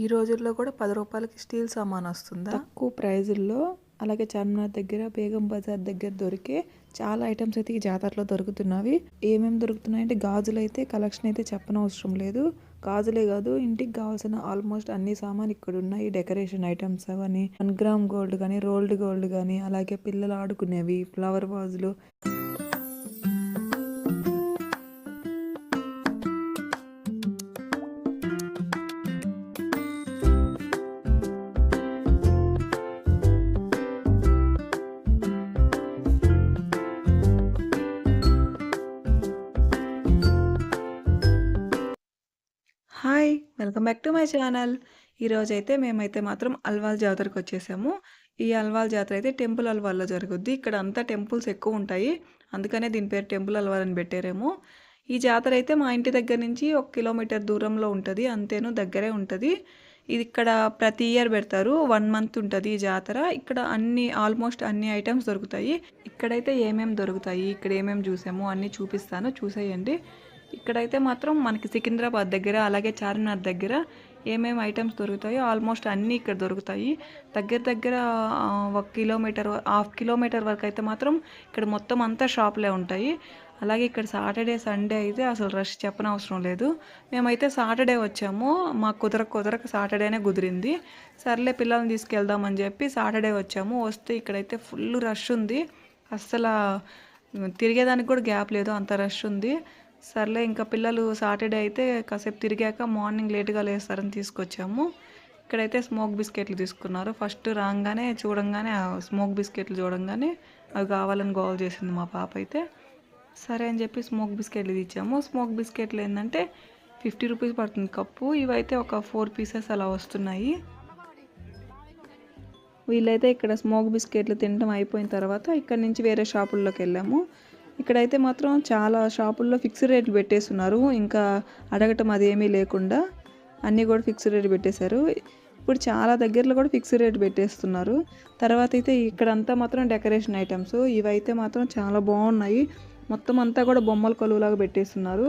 ఈ రోజుల్లో కూడా పది రూపాయలకి స్టీల్ సామాన్ వస్తుందా? తక్కువ ప్రైజుల్లో అలాగే చార్మినార్ దగ్గర బేగం బజార్ దగ్గర దొరికే చాలా ఐటమ్స్ అయితే ఈ జాతరలో దొరుకుతున్నవి. ఏమేమి దొరుకుతున్నాయి అంటే గాజులు అయితే కలెక్షన్ అయితే చెప్పనవసరం లేదు. గాజులే కాదు ఇంటికి కావాల్సిన ఆల్మోస్ట్ అన్ని సామాన్ ఇక్కడ ఉన్నాయి. డెకరేషన్ ఐటమ్స్ అవన్నీ వన్ గ్రామ్ గోల్డ్ కానీ రోల్డ్ గోల్డ్ కానీ అలాగే పిల్లలు ఆడుకునేవి flower వాజులు. Welcome back to my channel. ఈరోజు అయితే మేమైతే మాత్రం అల్వాల్ జాతరకు వచ్చేసాము. ఈ అల్వాల్ జాతర అయితే టెంపుల్ అల్వాల్లో జరుగుద్ది. ఇక్కడ అంతా టెంపుల్స్ ఎక్కువ ఉంటాయి. అందుకనే దీని పేరు టెంపుల్ అల్వాల్ అని పెట్టారేమో. ఈ జాతర అయితే మా ఇంటి దగ్గర నుంచి ఒక కిలోమీటర్ దూరంలో ఉంటుంది. అంతేను దగ్గరే ఉంటుంది. ఇది ఇక్కడ ప్రతి ఇయర్ పెడతారు. వన్ మంత్ ఉంటుంది ఈ జాతర. ఇక్కడ అన్ని ఆల్మోస్ట్ అన్ని ఐటమ్స్ దొరుకుతాయి. ఇక్కడైతే ఏమేమి దొరుకుతాయి? ఇక్కడ ఏమేమి చూసాము? అన్నీ చూపిస్తాను. చూసేయండి. ఇక్కడైతే మాత్రం మనకి సికింద్రాబాద్ దగ్గర అలాగే చార్మినార్ దగ్గర ఏమేమి ఐటమ్స్ దొరుకుతాయో ఆల్మోస్ట్ అన్నీ ఇక్కడ దొరుకుతాయి. దగ్గర దగ్గర ఒక కిలోమీటర్ హాఫ్ కిలోమీటర్ వరకు అయితే మాత్రం ఇక్కడ మొత్తం అంతా షాప్లే ఉంటాయి. అలాగే ఇక్కడ సాటర్డే సండే అయితే అసలు రష్ చెప్పనవసరం లేదు. మేమైతే సాటర్డే వచ్చాము. మాకు కుదరక కుదరక సాటర్డేనే కుదిరింది. సర్లే పిల్లల్ని తీసుకెళ్దామని చెప్పి సాటర్డే వచ్చాము. వస్తే ఇక్కడైతే ఫుల్ రష్ ఉంది. అస్సలు తిరిగేదానికి కూడా గ్యాప్ లేదు. అంత రష్ ఉంది. సర్లే ఇంకా పిల్లలు సాటర్డే అయితే కాసేపు తిరిగాక మార్నింగ్ లేట్గా లేస్తారని తీసుకొచ్చాము. ఇక్కడైతే స్మోక్ బిస్కెట్లు తీసుకున్నారు. ఫస్ట్ రాగానే చూడంగానే ఆ స్మోక్ బిస్కెట్లు చూడంగానే అవి కావాలని గోల్ చేసింది మా పాప అయితే. సరే అని చెప్పి స్మోక్ బిస్కెట్లు ఇచ్చాము. స్మోక్ బిస్కెట్లు ఏంటంటే ఫిఫ్టీ రూపీస్ పడుతుంది కప్పు. ఇవైతే ఒక ఫోర్ పీసెస్ అలా వస్తున్నాయి. వీళ్ళైతే ఇక్కడ స్మోక్ బిస్కెట్లు తినడం అయిపోయిన తర్వాత ఇక్కడ నుంచి వేరే షాపుల్లోకి వెళ్ళాము. ఇక్కడైతే మాత్రం చాలా షాపుల్లో ఫిక్స్డ్ రేట్లు పెట్టేస్తున్నారు. ఇంకా అడగటం అదేమీ లేకుండా అన్నీ కూడా ఫిక్స్డ్ రేట్ పెట్టేశారు. ఇప్పుడు చాలా దగ్గరలో కూడా ఫిక్స్డ్ రేట్ పెట్టేస్తున్నారు. తర్వాత అయితే ఇక్కడంతా మాత్రం డెకరేషన్ ఐటమ్స్. ఇవైతే మాత్రం చాలా బాగున్నాయి. మొత్తం అంతా కూడా బొమ్మల కొలువులాగా పెట్టేస్తున్నారు.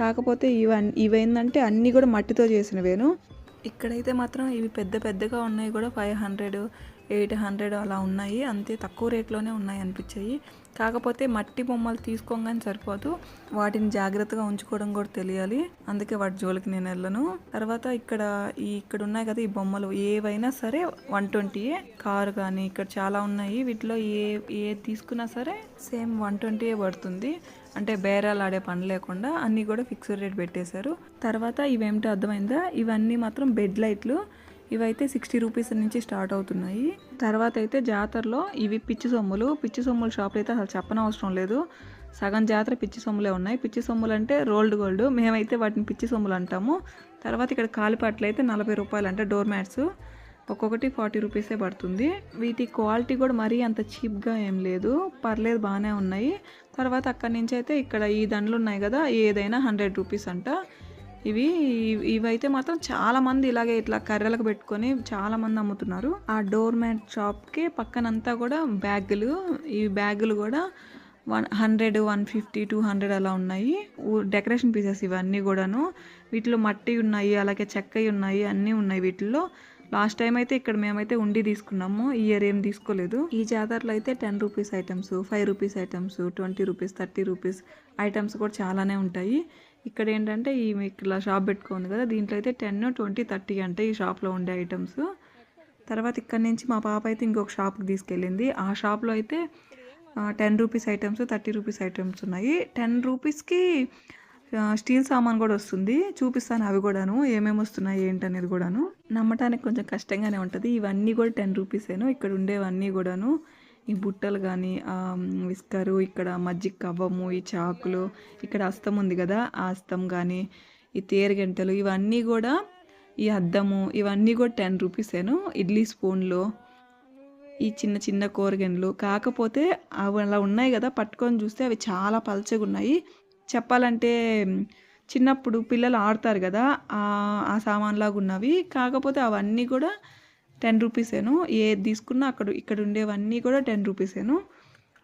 కాకపోతే ఇవన్నీ ఇవేంటంటే అన్నీ కూడా మట్టితో చేసినవేను. ఇక్కడైతే మాత్రం ఇవి పెద్ద పెద్దగా ఉన్నాయి కూడా. ఫైవ్ హండ్రెడ్ ఎయిట్ హండ్రెడ్ అలా ఉన్నాయి. అంతే తక్కువ రేట్లోనే ఉన్నాయి అనిపించాయి. కాకపోతే మట్టి బొమ్మలు తీసుకోగానే సరిపోదు. వాటిని జాగ్రత్తగా ఉంచుకోవడం కూడా తెలియాలి. అందుకే వాటి జోలికి నేను వెళ్ళను. తర్వాత ఇక్కడ ఈ ఇక్కడ ఉన్నాయి కదా ఈ బొమ్మలు. ఏవైనా సరే వన్ ట్వంటీయే కారు కానీ ఇక్కడ చాలా ఉన్నాయి. వీటిలో ఏ ఏ తీసుకున్నా సరే సేమ్ వన్ ట్వంటీయే పడుతుంది. అంటే బేరాలు ఆడే పని లేకుండా అన్నీ కూడా ఫిక్స్డ్ రేట్ పెట్టేశారు. తర్వాత ఇవేమిటో అర్థమైందా? ఇవన్నీ మాత్రం బెడ్ లైట్లు. ఇవైతే సిక్స్టీ రూపీస్ నుంచి స్టార్ట్ అవుతున్నాయి. తర్వాత అయితే జాతరలో ఇవి పిచ్చి సొమ్ములు. పిచ్చి సొమ్ముల షాపులు అయితే అసలు చెప్పనవసరం లేదు. సగం జాతర పిచ్చి సొమ్ములే ఉన్నాయి. పిచ్చి సొమ్ములు అంటే రోల్డ్ గోల్డ్. మేమైతే వాటిని పిచ్చి సొమ్ములు అంటాము. తర్వాత ఇక్కడ కాలిపాట్లు అయితే నలభై రూపాయలు అంటే డోర్ మ్యాట్స్. ఒక్కొక్కటి ఫార్టీ రూపీసే పడుతుంది. వీటి క్వాలిటీ కూడా మరీ అంత చీప్గా ఏం లేదు. పర్లేదు బాగానే ఉన్నాయి. తర్వాత అక్కడి నుంచి అయితే ఇక్కడ ఈ దండలు ఉన్నాయి కదా ఏదైనా హండ్రెడ్ రూపీస్ అంట. ఇవి ఇవైతే మాత్రం చాలా మంది ఇలాగే ఇట్లా కర్రలకు పెట్టుకొని చాలా మంది అమ్ముతున్నారు. ఆ డోర్ మ్యాట్ షాప్కి పక్కనంతా కూడా బ్యాగులు ఈ బ్యాగులు కూడా one hundred one fifty two hundred అలా ఉన్నాయి. డెకరేషన్ పీసెస్ ఇవన్నీ కూడాను. వీటిలో మట్టి ఉన్నాయి అలాగే చెక్కవి ఉన్నాయి అన్నీ ఉన్నాయి వీటిల్లో. లాస్ట్ టైం అయితే ఇక్కడ మేమైతే ఉండి తీసుకున్నాము ఈ ఇయర్ ఏం తీసుకోలేదు. ఈ జాతరలో అయితే ten rupees items five rupees items twenty rupees thirty rupees items కూడా చాలానే ఉంటాయి. ఇక్కడ ఏంటంటే ఈ మీకు ఇలా షాప్ పెట్టుకుంది కదా దీంట్లో అయితే టెన్ ట్వంటీ థర్టీ అంటే ఈ షాప్లో ఉండే ఐటమ్స్ తర్వాత ఇక్కడ నుంచి మా పాప అయితే ఇంకొక షాప్కి తీసుకెళ్ళింది. ఆ షాప్లో అయితే ten rupees items thirty rupees items ఉన్నాయి. టెన్ రూపీస్కి స్టీల్ సామాన్ కూడా వస్తుంది. చూపిస్తాను అవి కూడాను ఏమేమి వస్తున్నాయి ఏంటనేది కూడాను. నమ్మటానికి కొంచెం కష్టంగానే ఉంటుంది. ఇవన్నీ కూడా టెన్ రూపీసేను ఇక్కడ ఉండేవన్నీ కూడాను ఈ బుట్టలు కానీ విస్కరు ఇక్కడ మజ్జిగ కవ్వము ఈ చాకులు ఇక్కడ అస్తం ఉంది కదా ఆ అస్తం కానీ ఈ తేరుగంటలు ఇవన్నీ కూడా ఈ అద్దము ఇవన్నీ కూడా టెన్ రూపీసేను ఇడ్లీ స్పూన్లు ఈ చిన్న చిన్న కూరగాయలు. కాకపోతే అవి అలా ఉన్నాయి కదా పట్టుకొని చూస్తే అవి చాలా పలచగా ఉన్నాయి. చెప్పాలంటే చిన్నప్పుడు పిల్లలు ఆడతారు కదా ఆ సామాన్లాగా ఉన్నవి. కాకపోతే అవన్నీ కూడా టెన్ రూపీసేను ఏది తీసుకున్నా అక్కడ ఇక్కడ ఉండేవన్నీ కూడా టెన్ రూపీసేను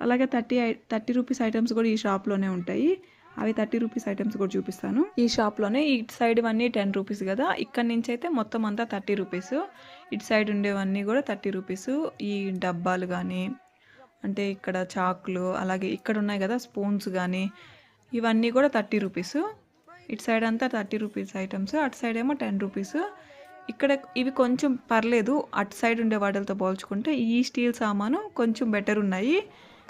అలాగే థర్టీ థర్టీ రూపీస్ ఐటమ్స్ కూడా ఈ షాప్లోనే ఉంటాయి. అవి థర్టీ రూపీస్ ఐటమ్స్ కూడా చూపిస్తాను. ఈ షాప్లోనే ఇటు సైడ్ ఇవన్నీ టెన్ రూపీస్ కదా. ఇక్కడ నుంచి అయితే మొత్తం అంతా థర్టీ రూపీస్. ఇటు సైడ్ ఉండేవన్నీ కూడా థర్టీ రూపీస్. ఈ డబ్బాలు కానీ అంటే ఇక్కడ చాకులు అలాగే ఇక్కడ ఉన్నాయి కదా స్పూన్స్ కానీ ఇవన్నీ కూడా థర్టీ రూపీస్. ఇటు సైడ్ అంతా థర్టీ రూపీస్ ఐటమ్స్. అటు సైడ్ ఏమో టెన్ రూపీస్. ఇక్కడ ఇవి కొంచెం పర్లేదు అటు సైడ్ ఉండే వాటితో పోల్చుకుంటే ఈ స్టీల్ సామాను కొంచెం బెటర్ ఉన్నాయి.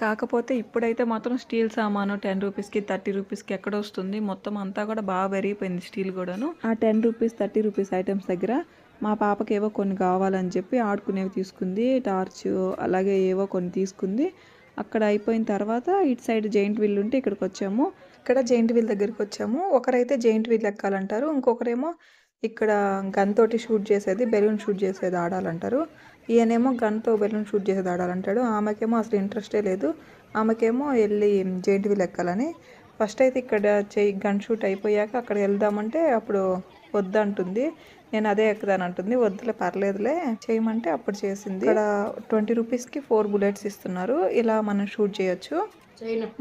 కాకపోతే ఇప్పుడైతే మాత్రం స్టీల్ సామాను టెన్ రూపీస్కి థర్టీ రూపీస్కి ఎక్కడ వస్తుంది? మొత్తం అంతా కూడా బాగా పెరిగిపోయింది స్టీల్ కూడాను. ఆ ten rupees thirty rupees items దగ్గర మా పాపకి ఏవో కొన్ని కావాలని చెప్పి ఆడుకునేవి తీసుకుంది టార్చ్ అలాగే ఏవో కొన్ని తీసుకుంది. అక్కడ అయిపోయిన తర్వాత ఇటు సైడ్ జైంట్ వీల్ ఉంటే ఇక్కడికి వచ్చాము. ఇక్కడ జైంట్ వీల్ దగ్గరికి వచ్చాము. ఒకరైతే జైంట్ వీల్ ఎక్కాలంటారు ఇంకొకరేమో ఇక్కడ గన్ తోటి షూట్ చేసేది బెలూన్ షూట్ చేసేది ఆడాలంటారు. ఈయనేమో గన్తో బెలూన్ షూట్ చేసేది ఆడాలంటాడు. ఆమెకేమో అసలు ఇంట్రెస్టే లేదు. ఆమెకేమో వెళ్ళి జైంట్ వీల్ ఎక్కాలని ఫస్ట్ అయితే ఇక్కడ చెయ్యి గన్ షూట్ అయిపోయాక అక్కడ వెళ్దామంటే అప్పుడు వద్దంటుంది. నేను అదే ఎక్కుదానంటుంది వద్దులే పర్లేదులే చేయమంటే అప్పుడు చేసింది. ఇక్కడ ట్వంటీ రూపీస్కి ఫోర్ బుల్లెట్స్ ఇస్తున్నారు. ఇలా మనం షూట్ చేయొచ్చు.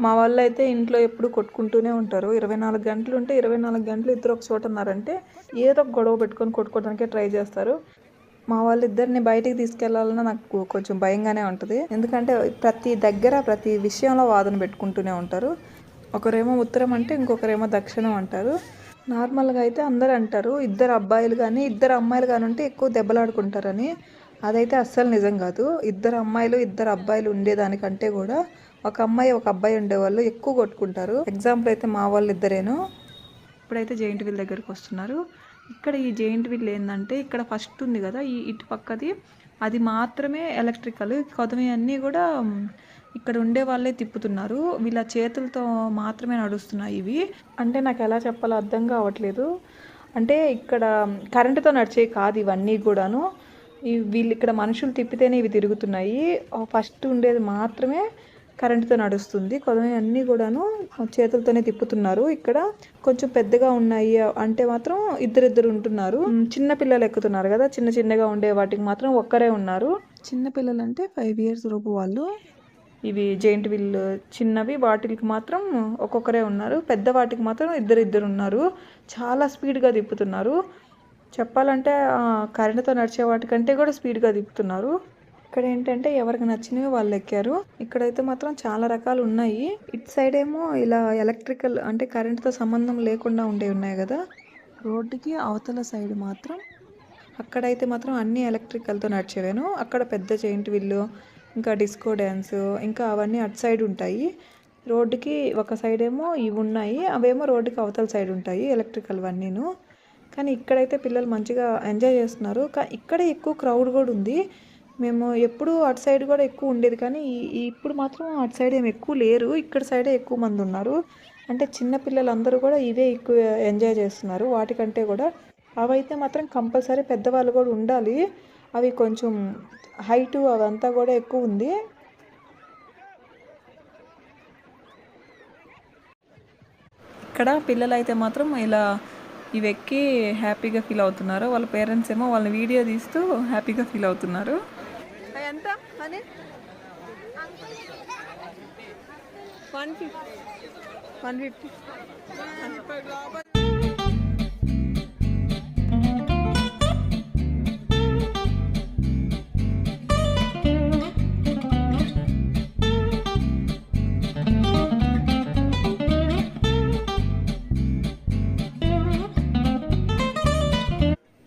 మా వాళ్ళు అయితే ఇంట్లో ఎప్పుడు కొట్టుకుంటూనే ఉంటారు. ఇరవై నాలుగు గంటలు ఉంటే ఇరవై నాలుగు గంటలు ఇద్దరు ఒక చోట ఉన్నారంటే ఏదో ఒక గొడవ పెట్టుకొని కొట్టుకోవడానికే ట్రై చేస్తారు. మా వాళ్ళిద్దరిని బయటికి తీసుకెళ్ళాలన్నా నాకు కొంచెం భయంగానే ఉంటుంది. ఎందుకంటే ప్రతి దగ్గర ప్రతి విషయంలో వాదన పెట్టుకుంటూనే ఉంటారు. ఒకరేమో ఉత్తరం అంటే ఇంకొకరేమో దక్షిణం అంటారు. నార్మల్గా అయితే అందరు అంటారు ఇద్దరు అబ్బాయిలు కానీ ఇద్దరు అమ్మాయిలు కానీ ఉంటే ఎక్కువ దెబ్బలాడుకుంటారని. అదైతే అస్సలు నిజం కాదు. ఇద్దరు అమ్మాయిలు ఇద్దరు అబ్బాయిలు ఉండేదానికంటే కూడా ఒక అమ్మాయి ఒక అబ్బాయి ఉండేవాళ్ళు ఎక్కువ కొట్టుకుంటారు. ఎగ్జాంపుల్ అయితే మా వాళ్ళు ఇద్దరేను ఇప్పుడైతే జెయింట్ వీల్ దగ్గరికి వస్తున్నారు. ఇక్కడ ఈ జెయింట్ వీల్ ఏంటంటే ఇక్కడ ఫస్ట్ ఉంది కదా ఈ ఇటు పక్కది. అది మాత్రమే ఎలక్ట్రికల్. కొత్తవి అన్నీ కూడా ఇక్కడ ఉండే వాళ్ళే తిప్పుతున్నారు. వీళ్ళ చేతులతో మాత్రమే నడుస్తున్నాయి ఇవి. అంటే నాకు ఎలా చెప్పాలో అర్థం కావట్లేదు. అంటే ఇక్కడ కరెంటుతో నడిచే కాదు ఇవన్నీ కూడాను. ఈ వీళ్ళు ఇక్కడ మనుషులు తిప్పితేనే ఇవి తిరుగుతున్నాయి. ఫస్ట్ ఉండేది మాత్రమే కరెంటుతో నడుస్తుంది. కొన్ని అన్నీ కూడాను చేతులతోనే తిప్పుతున్నారు. ఇక్కడ కొంచెం పెద్దగా ఉన్నాయి. అంటే మాత్రం ఇద్దరిద్దరు ఉంటున్నారు. చిన్న పిల్లలు ఎక్కుతున్నారు కదా. చిన్న చిన్నగా ఉండే వాటికి మాత్రం ఒక్కరే ఉన్నారు. చిన్న పిల్లలు అంటే ఫైవ్ ఇయర్స్ లోపు వాళ్ళు ఇవి జెయింట్ వీల్ చిన్నవి. వాటికి మాత్రం ఒక్కొక్కరే ఉన్నారు. పెద్ద వాటికి మాత్రం ఇద్దరు ఇద్దరు ఉన్నారు. చాలా స్పీడ్గా తిప్పుతున్నారు. చెప్పాలంటే కరెంటుతో నడిచే వాటికంటే కూడా స్పీడ్గా తిప్పుతున్నారు. ఇక్కడ ఏంటంటే ఎవరికి నచ్చినవి వాళ్ళు ఎక్కారు. ఇక్కడైతే మాత్రం చాలా రకాలు ఉన్నాయి. ఇట్ సైడ్ ఏమో ఇలా ఎలక్ట్రికల్ అంటే కరెంటుతో సంబంధం లేకుండా ఉండేవి ఉన్నాయి కదా. రోడ్డుకి అవతల సైడ్ మాత్రం అక్కడైతే మాత్రం అన్ని ఎలక్ట్రికల్తో నడిచేవాను. అక్కడ పెద్ద జైంట్ విల్లు ఇంకా డిస్కో డ్యాన్స్ ఇంకా అవన్నీ అటు సైడ్ ఉంటాయి. రోడ్డుకి ఒక సైడ్ ఏమో ఇవి ఉన్నాయి. అవేమో రోడ్డుకి అవతల సైడ్ ఉంటాయి ఎలక్ట్రికల్ అవన్నీను కానీ ఇక్కడైతే పిల్లలు మంచిగా ఎంజాయ్ చేస్తున్నారు. కా ఇక్కడే ఎక్కువ క్రౌడ్ కూడా ఉంది. మేము ఎప్పుడు అటు సైడ్ కూడా ఎక్కువ ఉండేది. కానీ ఇప్పుడు మాత్రం అటు సైడ్ ఏమి ఎక్కువ లేరు. ఇక్కడ సైడే ఎక్కువ మంది ఉన్నారు. అంటే చిన్నపిల్లలందరూ కూడా ఇవే ఎక్కువ ఎంజాయ్ చేస్తున్నారు. వాటికంటే కూడా అవైతే మాత్రం కంపల్సరీ పెద్దవాళ్ళు కూడా ఉండాలి. అవి కొంచెం హైటు అవంతా కూడా ఎక్కువ ఉంది. ఇక్కడ పిల్లలు అయితే మాత్రం ఇలా ఇవి ఎక్కి హ్యాపీగా ఫీల్ అవుతున్నారు. వాళ్ళ పేరెంట్స్ ఏమో వాళ్ళని వీడియో తీస్తూ హ్యాపీగా ఫీల్ అవుతున్నారు. ఎంత? అని వన్ ఫిఫ్టీ వన్ ఫిఫ్టీ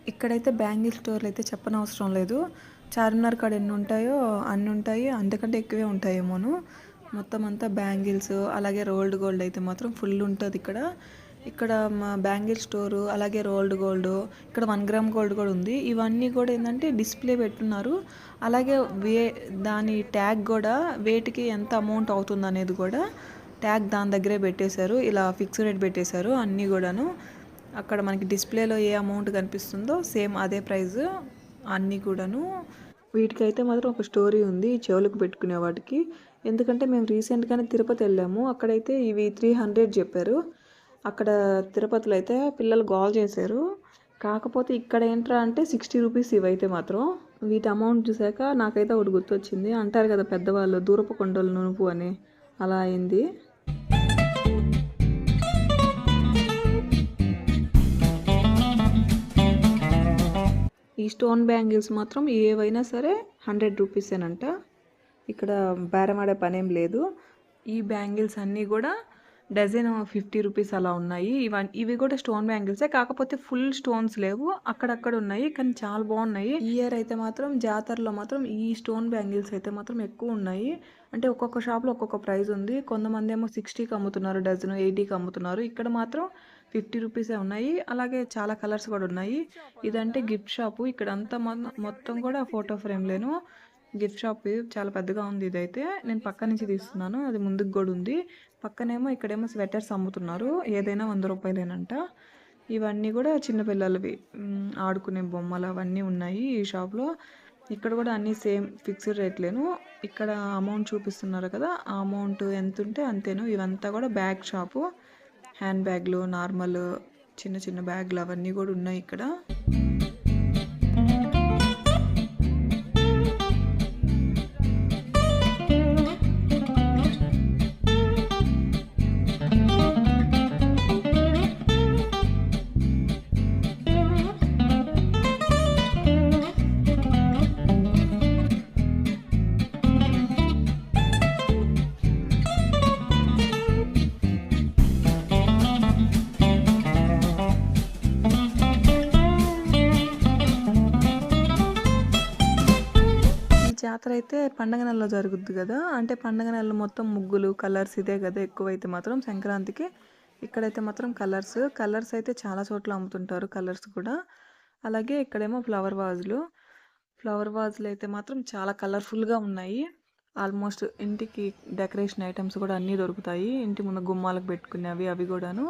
ఇక్కడైతే బ్యాంగిల్ స్టోర్లు అయితే చెప్పనవసరం లేదు. చార్మినార్ కాడ ఎన్ని ఉంటాయో అన్ని ఉంటాయి. అంతకంటే ఎక్కువే ఉంటాయేమోను. మొత్తం అంతా బ్యాంగిల్స్ అలాగే రోల్డ్ గోల్డ్ అయితే మాత్రం ఫుల్ ఉంటుంది ఇక్కడ. ఇక్కడ మా బ్యాంగిల్ స్టోరు అలాగే రోల్డ్ గోల్డ్ ఇక్కడ వన్ గ్రామ్ గోల్డ్ కూడా ఉంది. ఇవన్నీ కూడా ఏంటంటే డిస్ప్లే పెట్టున్నారు. అలాగే వే దాని ట్యాగ్ కూడా వేటికి ఎంత అమౌంట్ అవుతుంది అనేది కూడా ట్యాగ్ దాని దగ్గరే పెట్టేశారు. ఇలా ఫిక్స్డ్ రేట్ పెట్టేశారు అన్నీ కూడాను. అక్కడ మనకి డిస్ప్లేలో ఏ అమౌంట్ కనిపిస్తుందో సేమ్ అదే ప్రైస్ అన్నీ కూడాను. వీటికైతే మాత్రం ఒక స్టోరీ ఉంది ఈ చెవులకు పెట్టుకునే వాటికి. ఎందుకంటే మేము రీసెంట్గానే తిరుపతి వెళ్ళాము. అక్కడైతే ఇవి త్రీ హండ్రెడ్ చెప్పారు. అక్కడ తిరుపతిలో అయితే పిల్లలు గోల్ చేశారు. కాకపోతే ఇక్కడ ఏంట్రా అంటే సిక్స్టీ రూపీస్ ఇవైతే మాత్రం. వీటి అమౌంట్ చూసాక నాకైతే ఒకటి గుర్తొచ్చింది. అంటారు కదా పెద్దవాళ్ళు దూరపు కొండలు నునుపు అని. అలా అయింది. ఈ స్టోన్ బ్యాంగిల్స్ మాత్రం ఏవైనా సరే హండ్రెడ్ రూపీసేనంట ఇక్కడ బేరమాడే పనేం లేదు. ఈ బ్యాంగిల్స్ అన్నీ కూడా డజన్ ఫిఫ్టీ రూపీస్ అలా ఉన్నాయి. ఇవన్నీ ఇవి కూడా స్టోన్ బ్యాంగిల్సే. కాకపోతే ఫుల్ స్టోన్స్ లేవు. అక్కడక్కడ ఉన్నాయి కానీ చాలా బాగున్నాయి. ఈ ఇయర్ అయితే మాత్రం జాతరలో మాత్రం ఈ స్టోన్ బ్యాంగిల్స్ అయితే మాత్రం ఎక్కువ ఉన్నాయి. అంటే ఒక్కొక్క షాప్లో ఒక్కొక్క ప్రైస్ ఉంది. కొంతమంది ఏమో సిక్స్టీకి అమ్ముతున్నారు డజన్ ఎయిటీకి అమ్ముతున్నారు. ఇక్కడ మాత్రం ఫిఫ్టీ రూపీసే ఉన్నాయి. అలాగే చాలా కలర్స్ కూడా ఉన్నాయి. ఇదంటే గిఫ్ట్ షాపు. ఇక్కడ అంతా మొత్తం కూడా ఫోటో ఫ్రేమ్ లేను గిఫ్ట్ షాప్ చాలా పెద్దగా ఉంది ఇదైతే. నేను పక్క నుంచి తీస్తున్నాను. అది ముందుకు కూడా ఉంది. పక్కనేమో ఇక్కడేమో స్వెటర్స్ అమ్ముతున్నారు. ఏదైనా వంద రూపాయలేనంట. ఇవన్నీ కూడా చిన్నపిల్లలవి ఆడుకునే బొమ్మలు అవన్నీ ఉన్నాయి ఈ షాప్లో. ఇక్కడ కూడా అన్నీ సేమ్ ఫిక్స్డ్ రేట్లేను. ఇక్కడ అమౌంట్ చూపిస్తున్నారు కదా. ఆ అమౌంట్ ఎంత ఉంటే అంతేను. ఇవంతా కూడా బ్యాగ్ షాపు. హ్యాండ్ బ్యాగ్లు నార్మల్ చిన్న చిన్న బ్యాగ్లు అవన్నీ కూడా ఉన్నాయి ఇక్కడ. జాతర అయితే పండగ నెలలో జరుగుద్ది కదా. అంటే పండగ నెలలో మొత్తం ముగ్గులు కలర్స్ ఇదే కదా ఎక్కువైతే మాత్రం. సంక్రాంతికి ఇక్కడైతే మాత్రం కలర్స్. కలర్స్ అయితే చాలా చోట్ల అమ్ముతుంటారు కలర్స్ కూడా. అలాగే ఇక్కడేమో ఫ్లవర్ వాజులు. ఫ్లవర్ వాజులు అయితే మాత్రం చాలా కలర్ఫుల్గా ఉన్నాయి. ఆల్మోస్ట్ ఇంటికి డెకరేషన్ ఐటమ్స్ కూడా అన్నీ దొరుకుతాయి. ఇంటి ముందు గుమ్మాలకు పెట్టుకునేవి అవి కూడాను.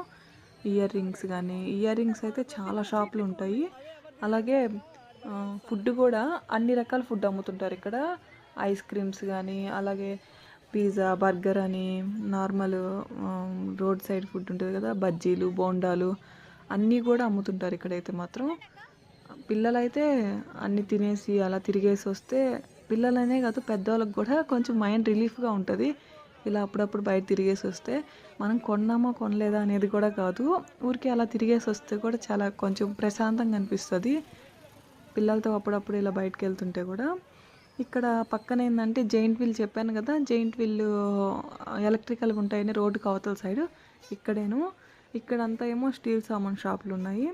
ఇయర్ రింగ్స్ కానీ ఇయర్ రింగ్స్ అయితే చాలా షాపులు ఉంటాయి. అలాగే ఫుడ్ కూడా అన్ని రకాల ఫుడ్ అమ్ముతుంటారు. ఇక్కడ ఐస్ క్రీమ్స్ కానీ అలాగే పిజ్జా బర్గర్ అని నార్మల్ రోడ్ సైడ్ ఫుడ్ ఉంటుంది కదా బజ్జీలు బోండాలు అన్నీ కూడా అమ్ముతుంటారు ఇక్కడైతే మాత్రం. పిల్లలైతే అన్ని తినేసి అలా తిరిగేసి వస్తే పిల్లలనే కాదు పెద్దవాళ్ళకి కూడా కొంచెం మైండ్ రిలీఫ్గా ఉంటుంది. ఇలా అప్పుడప్పుడు బయట తిరిగేసి వస్తే మనం కొన్నామా కొనలేదా అనేది కూడా కాదు. ఊరికే అలా తిరిగేసి వస్తే కూడా చాలా కొంచెం ప్రశాంతంగా అనిపిస్తుంది. పిల్లలతో అప్పుడప్పుడు ఇలా బయటకు వెళ్తుంటే కూడా ఇక్కడ పక్కన ఏంటంటే జైంట్ వీల్ చెప్పాను కదా జైంట్ వీల్ ఎలక్ట్రికల్గా ఉంటాయని రోడ్డుకి అవతల సైడ్ ఇక్కడేను. ఇక్కడంతా ఏమో స్టీల్ సామాన్ షాపులు ఉన్నాయి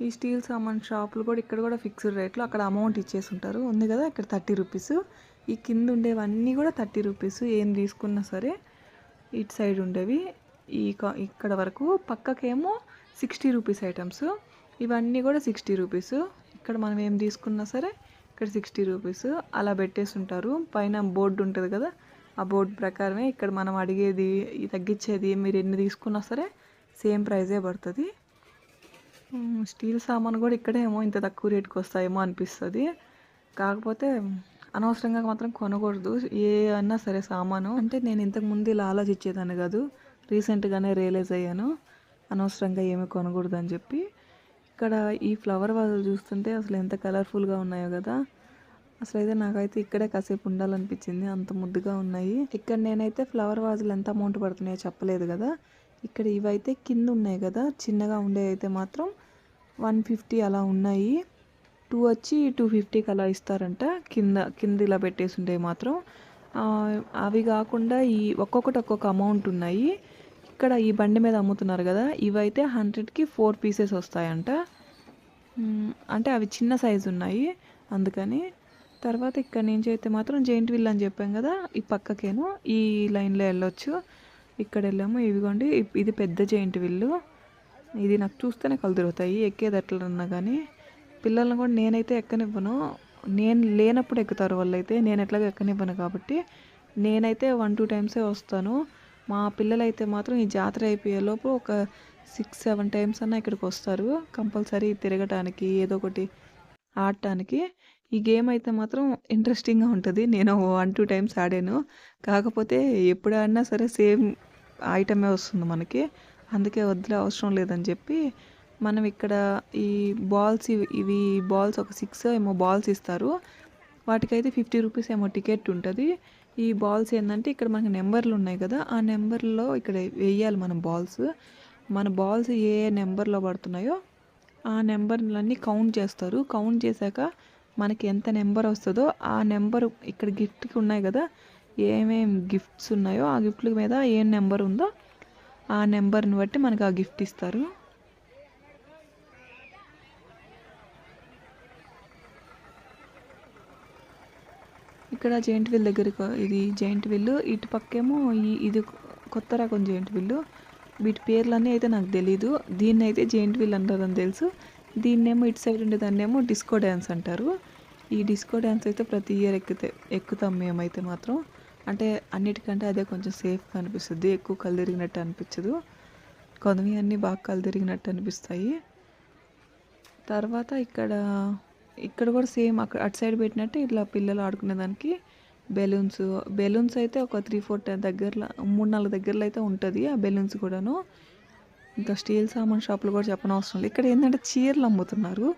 ఈ స్టీల్ సామాన్ షాపులు కూడా ఇక్కడ కూడా ఫిక్స్డ్ రేట్లు అక్కడ అమౌంట్ ఇచ్చేసి ఉంటారు ఉంది కదా ఇక్కడ థర్టీ రూపీస్. ఈ కింద ఉండేవన్నీ కూడా థర్టీ రూపీస్. ఏం తీసుకున్నా సరే ఇటు సైడ్ ఉండేవి. ఈ క- ఇక్కడ వరకు పక్కకేమో సిక్స్టీ రూపీస్ ఐటమ్స్. ఇవన్నీ కూడా సిక్స్టీ రూపీస్. ఇక్కడ మనం ఏం తీసుకున్నా సరే ఇక్కడ సిక్స్టీ రూపీస్ అలా పెట్టేసి ఉంటారు. పైన బోర్డు ఉంటుంది కదా ఆ బోర్డు ప్రకారమే ఇక్కడ మనం అడిగేది తగ్గించేది మీరు ఎన్ని తీసుకున్నా సరే సేమ్ ప్రైజే పడుతుంది. స్టీల్ సామాన్ కూడా ఇక్కడేమో ఇంత తక్కువ రేటుకి వస్తాయేమో అనిపిస్తుంది. కాకపోతే అనవసరంగా మాత్రం కొనకూడదు. ఏ అన్నా సరే సామాను. అంటే నేను ఇంతకు ముందు ఇలా ఆలోచించేదాన్ని కాదు. రీసెంట్గానే రియలైజ్ అయ్యాను. అనవసరంగా ఏమీ కొనకూడదు అని చెప్పి. ఇక్కడ ఈ ఫ్లవర్ వాజులు చూస్తుంటే అసలు ఎంత కలర్ఫుల్గా ఉన్నాయో కదా. అసలు అయితే నాకైతే ఇక్కడే కాసేపు ఉండాలనిపించింది. అంత ముద్దుగా ఉన్నాయి. ఇక్కడ నేనైతే ఫ్లవర్ వాజులు ఎంత అమౌంట్ పడుతున్నాయో చెప్పలేదు కదా. ఇక్కడ ఇవైతే కింద ఉన్నాయి కదా. చిన్నగా ఉండే అయితే మాత్రం వన్ ఫిఫ్టీ అలా ఉన్నాయి. టూ వచ్చి టూ ఫిఫ్టీకి అలా ఇస్తారంట. కింద కింద ఇలా పెట్టేసి ఉంటాయి మాత్రం. అవి కాకుండా ఈ ఒక్కొక్కటి ఒక్కొక్క అమౌంట్ ఉన్నాయి. ఇక్కడ ఈ బండి మీద అమ్ముతున్నారు కదా ఇవైతే హండ్రెడ్కి ఫోర్ పీసెస్ వస్తాయంట. అంటే అవి చిన్న సైజు ఉన్నాయి అందుకని తర్వాత ఇక్కడ నుంచి అయితే మాత్రం జెయింట్ విల్ అని చెప్పాం కదా ఈ పక్కకేను ఈ లైన్లో వెళ్ళొచ్చు. ఇక్కడ వెళ్ళాము ఇవిగోండి ఇది పెద్ద జెయింట్ విల్లు. ఇది నాకు చూస్తేనే కళ్ళు తిరుగుతాయి ఎక్కేది ఎట్లన్నా కానీ పిల్లల్ని కూడా నేనైతే ఎక్కనివ్వను. నేను లేనప్పుడు ఎక్కుతారు వాళ్ళైతే నేను ఎట్లాగో ఎక్కనివ్వను కాబట్టి నేనైతే వన్ టూ టైమ్సే వస్తాను. మా పిల్లలైతే మాత్రం ఈ జాతర అయిపోయే లోపు ఒక సిక్స్ సెవెన్ టైమ్స్ అన్నా ఇక్కడికి వస్తారు. కంపల్సరీ తిరగటానికి ఏదో ఒకటి ఆడటానికి. ఈ గేమ్ అయితే మాత్రం ఇంట్రెస్టింగ్గా ఉంటుంది. నేను వన్ టూ టైమ్స్ ఆడాను. కాకపోతే ఎప్పుడు ఆడినా సరే సేమ్ ఐటమే వస్తుంది మనకి. అందుకే వదిలే అవసరం లేదని చెప్పి మనం ఇక్కడ ఈ బాల్స్ ఇవి ఇవి బాల్స్ ఒక సిక్స్ ఏమో బాల్స్ ఇస్తారు. వాటికైతే ఫిఫ్టీ రూపీస్ ఏమో టికెట్ ఉంటుంది. ఈ బాల్స్ ఏంటంటే ఇక్కడ మనకి నెంబర్లు ఉన్నాయి కదా ఆ నెంబర్లో ఇక్కడ వేయాలి మనం బాల్స్. మన బాల్స్ ఏ నెంబర్లో పడుతున్నాయో ఆ నెంబర్లన్నీ కౌంట్ చేస్తారు. కౌంట్ చేశాక మనకి ఎంత నెంబర్ వస్తుందో ఆ నెంబర్ ఇక్కడ గిఫ్ట్కి ఉన్నాయి కదా ఏమేమి గిఫ్ట్స్ ఉన్నాయో ఆ గిఫ్ట్ల మీద ఏం నెంబర్ ఉందో ఆ నెంబర్ని బట్టి మనకు ఆ గిఫ్ట్ ఇస్తారు. ఇక్కడ జైంట్ విల్ దగ్గరికి ఇది జైంట్ విల్లు ఇటు పక్కేమో ఈ ఇది కొత్త రకం జైంట్ విల్లు వీటి పేర్లన్నీ అయితే నాకు తెలీదు. దీన్ని అయితే జైంట్ విల్ అంటారని తెలుసు. దీన్నేమో ఇటు సైడ్ ఉండే దాన్నేమో డిస్కో డ్యాన్స్ అంటారు. ఈ డిస్కో డ్యాన్స్ అయితే ప్రతి ఇయర్ ఎక్కితే ఎక్కుతాం మేమైతే మాత్రం. అంటే అన్నిటికంటే అదే కొంచెం సేఫ్గా అనిపిస్తుంది. ఎక్కువ కళ్ళు తిరిగినట్టు అనిపించదు. కొంతమంది అన్నీ బాగా కళ్ళు తిరిగినట్టు అనిపిస్తాయి. తర్వాత ఇక్కడ ఇక్కడ కూడా సేమ్ అక్కడ అటు సైడ్ పెట్టినట్టు ఇట్లా పిల్లలు ఆడుకునే దానికి బెలూన్స్. బెలూన్స్ అయితే ఒక త్రీ ఫోర్ దగ్గరలో మూడు నాలుగు దగ్గరలో అయితే ఉంటుంది ఆ బెలూన్స్ కూడాను. ఇంకా స్టీల్ సామాన్ షాపులు కూడా చెప్పనవసరం లేదు. ఇక్కడ ఏంటంటే చీరలు అమ్ముతున్నారు.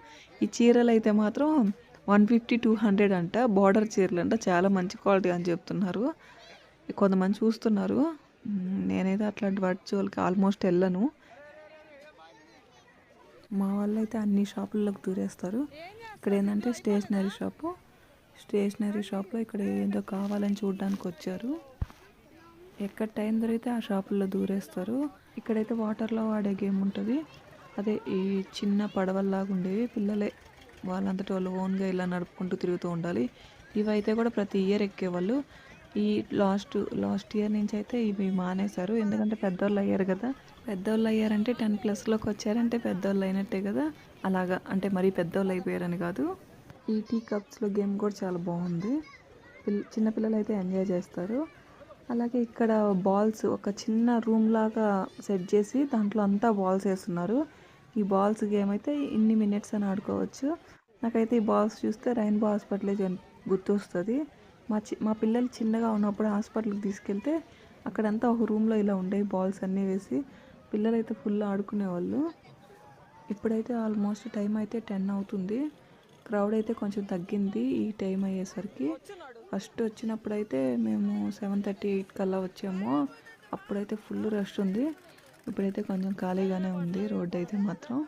ఈ చీరలు అయితే మాత్రం వన్ ఫిఫ్టీ టూ హండ్రెడ్ అంట. బార్డర్ చీరలు అంట. చాలా మంచి క్వాలిటీ అని చెప్తున్నారు. కొంతమంది చూస్తున్నారు. నేనైతే అట్లాంటి వాటి జోలికి ఆల్మోస్ట్ వెళ్ళను. మా వాళ్ళు అయితే అన్ని షాపుల్లోకి దూరేస్తారు. ఇక్కడ ఏంటంటే స్టేషనరీ షాపు. స్టేషనరీ షాప్లో ఇక్కడ ఏదో కావాలని చూడడానికి వచ్చారు. ఎక్కడ టైం దొరికితే ఆ షాపుల్లో దూరేస్తారు. ఇక్కడైతే వాటర్లో వాడే గేమ్ ఉంటుంది. అదే ఈ చిన్న పడవల్లాగా ఉండేవి. పిల్లలే వాళ్ళంతటి వాళ్ళు ఓన్గా ఇలా నడుపుకుంటూ తిరుగుతూ ఉండాలి. ఇవైతే కూడా ప్రతి ఇయర్ ఎక్కేవాళ్ళు. ఈ లాస్ట్ లాస్ట్ ఇయర్ నుంచి అయితే ఇవి మానేశారు. ఎందుకంటే పెద్దవాళ్ళు అయ్యారు కదా. పెద్దవాళ్ళు అయ్యారంటే టెన్ ప్లస్లోకి వచ్చారంటే పెద్దవాళ్ళు అయినట్టే కదా? అలాగా. అంటే మరీ పెద్దవాళ్ళు అయిపోయారని కాదు. ఈ టీ కప్స్లో గేమ్ కూడా చాలా బాగుంది. పిల్ చిన్నపిల్లలు అయితే ఎంజాయ్ చేస్తారు. అలాగే ఇక్కడ బాల్స్ ఒక చిన్న రూమ్ లాగా సెట్ చేసి దాంట్లో అంతా బాల్స్ వేస్తున్నారు. ఈ బాల్స్ గేమ్ అయితే ఇన్ని మినిట్స్ అని ఆడుకోవచ్చు. నాకైతే ఈ బాల్స్ చూస్తే రైన్బో హాస్పిటల్ గుర్తొస్తుంది. మా చి మా పిల్లలు చిన్నగా ఉన్నప్పుడు హాస్పిటల్కి తీసుకెళ్తే అక్కడంతా ఒక రూమ్లో ఇలా ఉండేవి బాల్స్ అన్నీ వేసి పిల్లలు అయితే ఫుల్ ఆడుకునేవాళ్ళు. ఇప్పుడైతే ఆల్మోస్ట్ టైం అయితే టెన్ అవుతుంది. క్రౌడ్ అయితే కొంచెం తగ్గింది ఈ టైం అయ్యేసరికి. ఫస్ట్ వచ్చినప్పుడు అయితే మేము సెవెన్ థర్టీ ఎయిట్ కల్లా వచ్చాము. అప్పుడైతే ఫుల్ రష్ ఉంది. ఇప్పుడైతే కొంచెం ఖాళీగానే ఉంది రోడ్ అయితే మాత్రం.